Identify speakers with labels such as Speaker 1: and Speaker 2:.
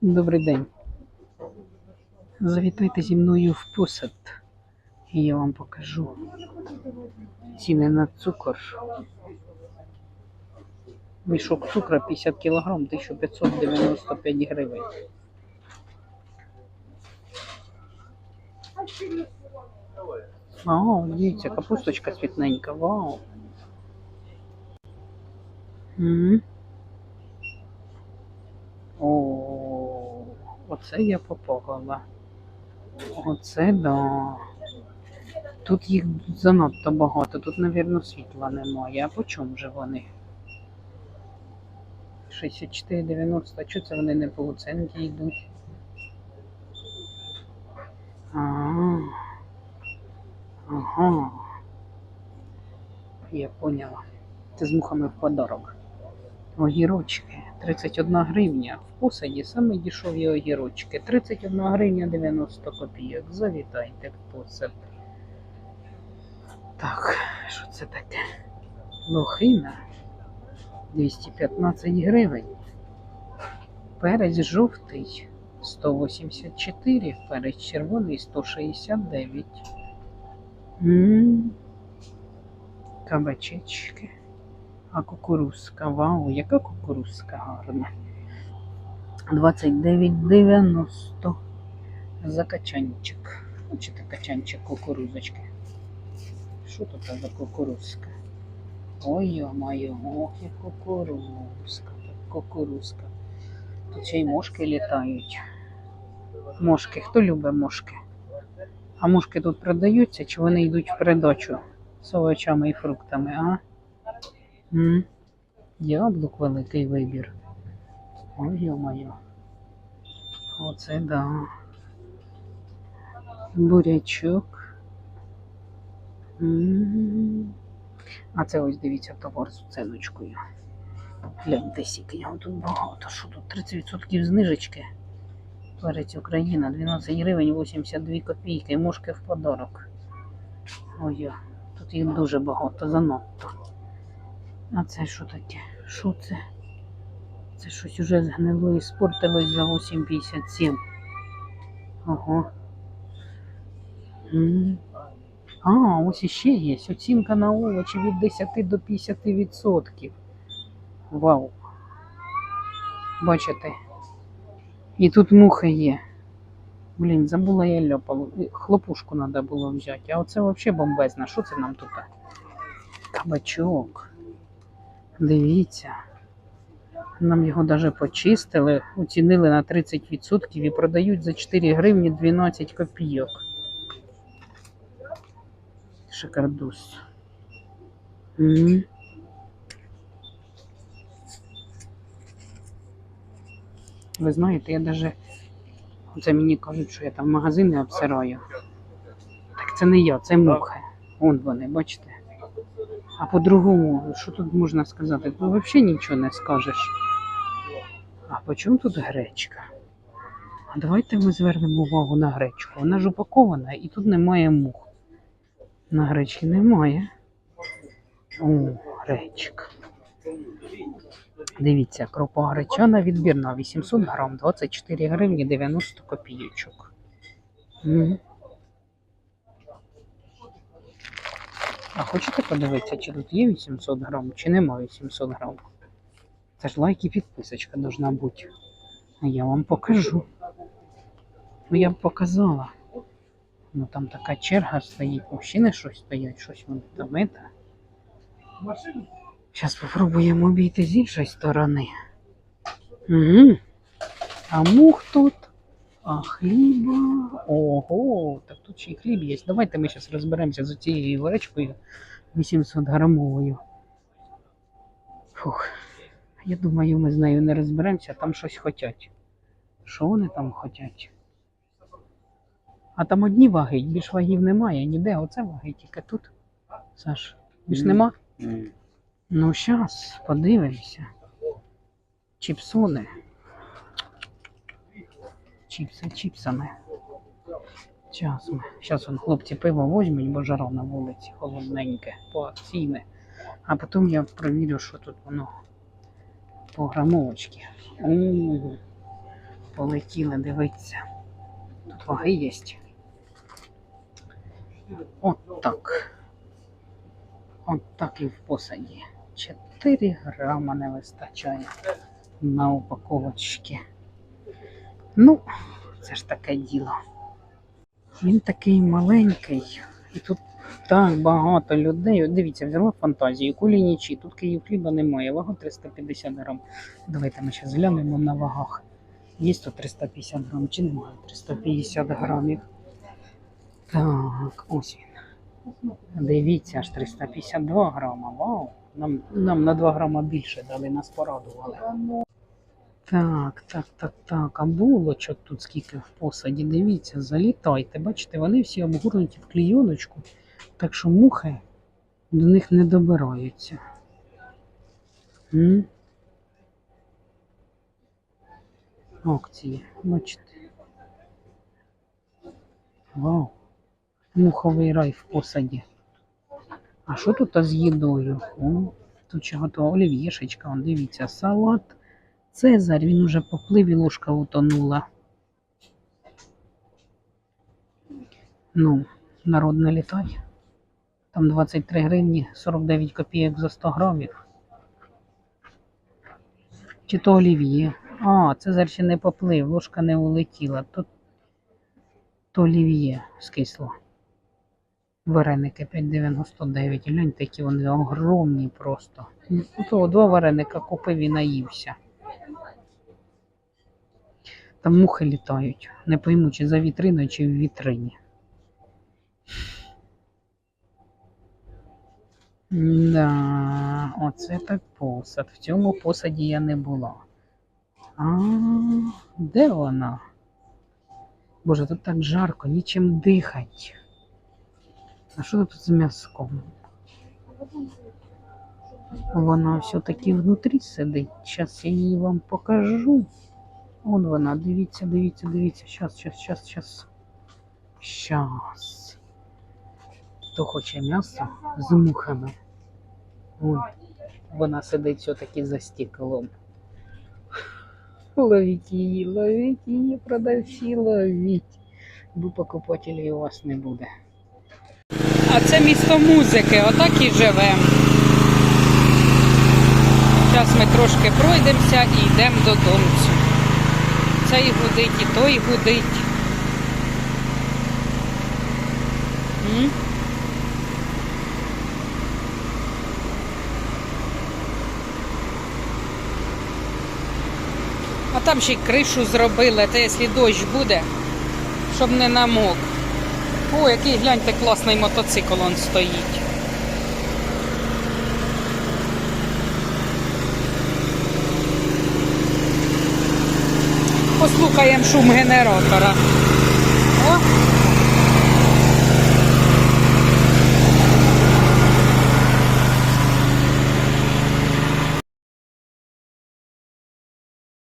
Speaker 1: Добрий день. Завітайте зі мною в посад, і я вам покажу ціни на цукор. Мішок цукру 50 кг 1595 гривень. Вау, дивіться, капусточка світненька, вау. М. О, оце я попала. Оце да. Тут їх занадто багато, тут, мабуть, світла немає. А по чому же вони? 64,90. А чого це вони не по оценці йдуть? А, ага. Я поняла. Це з мухами в подарок. Огірочки 31 гривня. В посаді саме дешеві огірочки. 31 гривня 90 копійок. Завітайте в посад. Так, що це таке? Лохина 215 гривень. Перець жовтий 184, перець червоний 169. М, Кабачечки. А кукурузка, вау, яка кукурузка гарна. 29,90 за качанчик. Хочете качанчик кукурузочки? Що тут за кукурузка? Ой, йо-моє, ох, і кукурузка, кукурузка. Тут ще й мошки літають. Мошки, хто любить мошки? А мошки тут продаються, чи вони йдуть в передачу з овочами і фруктами, а? Яблук великий вибір. Ой, йо-моє. Оце да. Бурячок. А це ось дивіться товар з оценочкою. Гляньте, скільки його тут багато. Що тут 30% знижечки? Перець Україна 12 гривень 82 копійки. Мушки в подарок. Ой, тут їх дуже багато, занадто. А це що таке? Що це? Це щось уже згнило і спортилось за 8,57. Ого. А, ось іще є. Оцінка на овочі від 10 до 50 відсотків. Вау. Бачите? І тут муха є. Блін, забула я ляпалу. Хлопушку треба було взяти. А оце взагалі бомбезна. Що це нам тут? Кабачок. Дивіться. Нам його навіть почистили, оцінили на 30% і продають за 4 гривні 12 копійок. Шикардус. М. Ви знаєте, я даже. Оце мені кажуть, що я там магазини обсираю. Так це не я, це мухи. Вон вони, бачите. А по-другому, що тут можна сказати? Тут взагалі нічого не скажеш. А по чому тут гречка? А давайте ми звернемо увагу на гречку. Вона ж упакована і тут немає мух. На гречки немає. О, гречка. Дивіться, крупа гречана відбірна 800 грам, 24 гривні 90 копійочок. А хочете подивитися, чи тут є 800 грам, чи немає 800 грам? Це ж лайк і підписочка должна бути. А я вам покажу. Ну я б показала. Ну там така черга стоїть, мужчини щось стоять, щось вони там это. Зараз спробуємо обійти з іншої сторони. Угу. А мух тут, а хліба. Ого, так тут ще й хліб є. Давайте ми зараз розберемося з цією гречкою 800 грамовою. Фух. Я думаю, ми з нею не розберемося, там щось хотять. Що вони там хотять? А там одні ваги, більш вагів немає, ніде. Оце ваги тільки тут. Саш, більш нема? Ну, зараз подивимося. Чіпсони. Чіпси чіпсами. Зараз ми. Зараз хлопці пиво візьмуть, бо жара на вулиці холодненьке, по акційне. А потім я провірю, що тут воно по грамовочці. Полетіли, дивіться. Тут ваги є. От так. От так і в посаді. 4 грама не вистачає на упаковочки. Ну, це ж таке діло. Він такий маленький, і тут так багато людей. От Дивіться, взяла фантазію, кулінічі. Тут Київ хліба немає, вага 350 грам. Давайте ми зараз глянемо на вагах. Є тут 350 грам чи немає 350 грамів. Так, ось він. Дивіться, аж 352 грама. Вау! Нам, нам на 2 грама більше дали, нас порадували. Так, так, так, так. А булочок тут скільки в посаді. Дивіться, залітайте. Бачите, вони всі обгорнуті в клійоночку, так що мухи до них не добираються. М? Акції, бачите. Вау. Муховий рай в посаді. А що тут з їдою? О, тут чого то олів'єшечка, дивіться, салат. Цезарь, він уже поплив і ложка утонула. Ну, народ не літає. Там 23 гривні 49 копійок за 100 грамів. Чи то олів'є. А, Цезарь ще не поплив, ложка не улетіла. То, то олів'є скисло. Вареники 5,99. Гляньте, які вони огромні просто. Ну, то два вареника купив і наївся. Там мухи літають. Не пойму, чи за вітриною, чи в вітрині. Да, оце так посад. В цьому посаді я не була. А, де вона? Боже, тут так жарко, нічим дихать. А що тут з м'язком? Вона все-таки внутрі сидить. Зараз я її вам покажу. Вон вона, дивіться, дивіться, дивіться. Щас, щас, щас, щас. Щас. Хто хоче м'ясо з мухами? Вон. Вона сидить все-таки за стеклом. Ловіть її, ловіть її, продавці, ловіть. Бо покупателів у вас не буде. А це місто музики, отак і живемо. Зараз ми трошки пройдемося і йдемо додому. Цей гудить і той гудить. М? А там ще й кришу зробили, та якщо дощ буде, щоб не намок. О, який гляньте класний мотоцикл он стоїть. Послухаємо шум генератора.